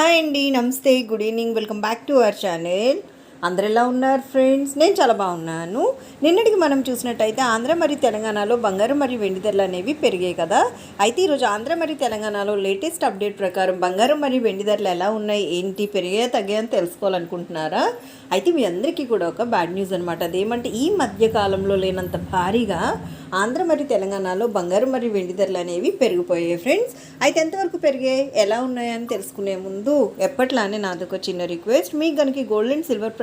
Hi అండి నమస్తే good evening welcome back to our channel. అందరు ఎలా ఉన్నారు ఫ్రెండ్స్ నేను చాలా బాగున్నాను. నిన్నటికి మనం చూసినట్టయితే ఆంధ్ర మరియు తెలంగాణలో బంగారం మరియు వెండి ధరలు అనేవి పెరిగాయి కదా. అయితే ఈరోజు ఆంధ్ర మరియు తెలంగాణలో లేటెస్ట్ అప్డేట్ ప్రకారం బంగారం మరియు వెండి ధరలు ఎలా ఉన్నాయి ఏంటి పెరిగాయా తగ్గాయని తెలుసుకోవాలనుకుంటున్నారా? అయితే మీ అందరికీ కూడా ఒక బ్యాడ్ న్యూస్ అనమాట అదేమంటే ఈ మధ్య కాలంలో లేనంత భారీగా ఆంధ్ర మరియు తెలంగాణలో బంగారం మరియు వెండి ధరలు అనేవి పెరిగిపోయాయి ఫ్రెండ్స్ అయితే ఎంతవరకు పెరిగాయి ఎలా ఉన్నాయని తెలుసుకునే ముందు ఎప్పట్లానే నాది ఒక చిన్న రిక్వెస్ట్ మీకు కనుక gold and silver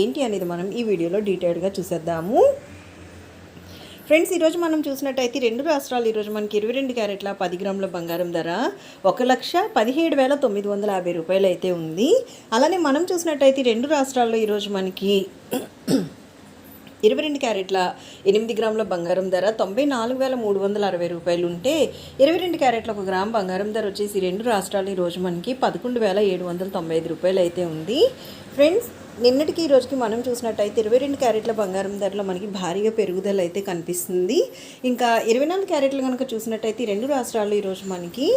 ఏంటి అనేది మనం ఈ వీడియోలో డీటెయిల్గా చూసేద్దాము. ఫ్రెండ్స్ ఈరోజు మనం చూసినట్టయితే రెండు రాష్ట్రాలు ఈరోజు మనకి ఇరవై రెండు క్యారెట్ల పది గ్రాముల బంగారం ధర ఒక లక్ష పదిహేడు వేల తొమ్మిది వందల యాభై రూపాయలు అయితే ఉంది. అలానే మనం చూసినట్టయితే రెండు రాష్ట్రాల్లో ఈరోజు మనకి ఇరవై రెండు క్యారెట్ల ఎనిమిది గ్రాముల బంగారం ధర తొంభై నాలుగు వేల మూడు వందల అరవై రూపాయలు ఉంటే ఇరవై రెండు క్యారెట్ల ఒక గ్రామ్ బంగారం ధర వచ్చేసి రెండు రాష్ట్రాలు ఈరోజు మనకి పదకొండు వేల ఏడు వందల తొంభై ఐదు రూపాయలు అయితే ఉంది. ఫ్రెండ్స్ నిన్నటికి ఈ రోజుకి మనం చూసినట్టయితే ఇరవై రెండు క్యారెట్ల బంగారం ధరలో మనకి భారీగా పెరుగుదల అయితే కనిపిస్తుంది. ఇంకా ఇరవై నాలుగు క్యారెట్లు కనుక చూసినట్టయితే ఈ రెండు రాష్ట్రాల్లో ఈరోజు మనకి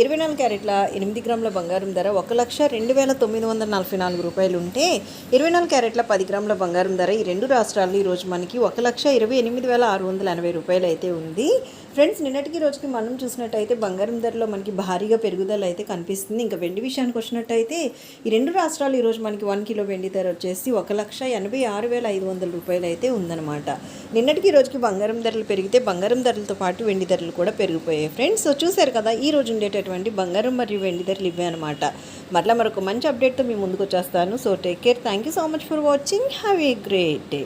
ఇరవై నాలుగు క్యారెట్ల ఎనిమిది గ్రాముల బంగారం ధర ఒక లక్ష రెండు వేల తొమ్మిది వందల నలభై నాలుగు రూపాయలు ఉంటే ఇరవై నాలుగు క్యారెట్ల పది గ్రాముల బంగారం ధర ఈ రెండు రాష్ట్రాల్లో ఈరోజు మనకి ఒక లక్ష ఇరవై ఎనిమిది వేల ఆరు వందల ఎనభై రూపాయలు అయితే ఉంది. ఫ్రెండ్స్ నిన్నటికి రోజుకి మనం చూసినట్టయితే బంగారం ధరలో మనకి భారీగా పెరుగుదల అయితే కనిపిస్తుంది. ఇంకా వెండి విషయానికి వచ్చినట్టయితే ఈ రెండు రాష్ట్రాలు ఈరోజు మనకి వన్ కిలో వెండి ధర వచ్చేసి ఒక లక్ష ఎనభై ఆరు వేల ఐదు వందల రూపాయలు అయితే ఉందన్నమాట. నిన్నటికి రోజుకి బంగారం ధరలు పెరిగితే బంగారం ధరలతో పాటు వెండి ధరలు కూడా పెరిగిపోయాయి. ఫ్రెండ్స్ సో చూశారు కదా ఈ రోజు ఉండేటటువంటి బంగారం మరియు వెండి ధరలు ఇవే అనమాట మరలా మరొక మంచి అప్డేట్తో మీ ముందుకు వచ్చేస్తాను. So take care thank you so much for watching have a great day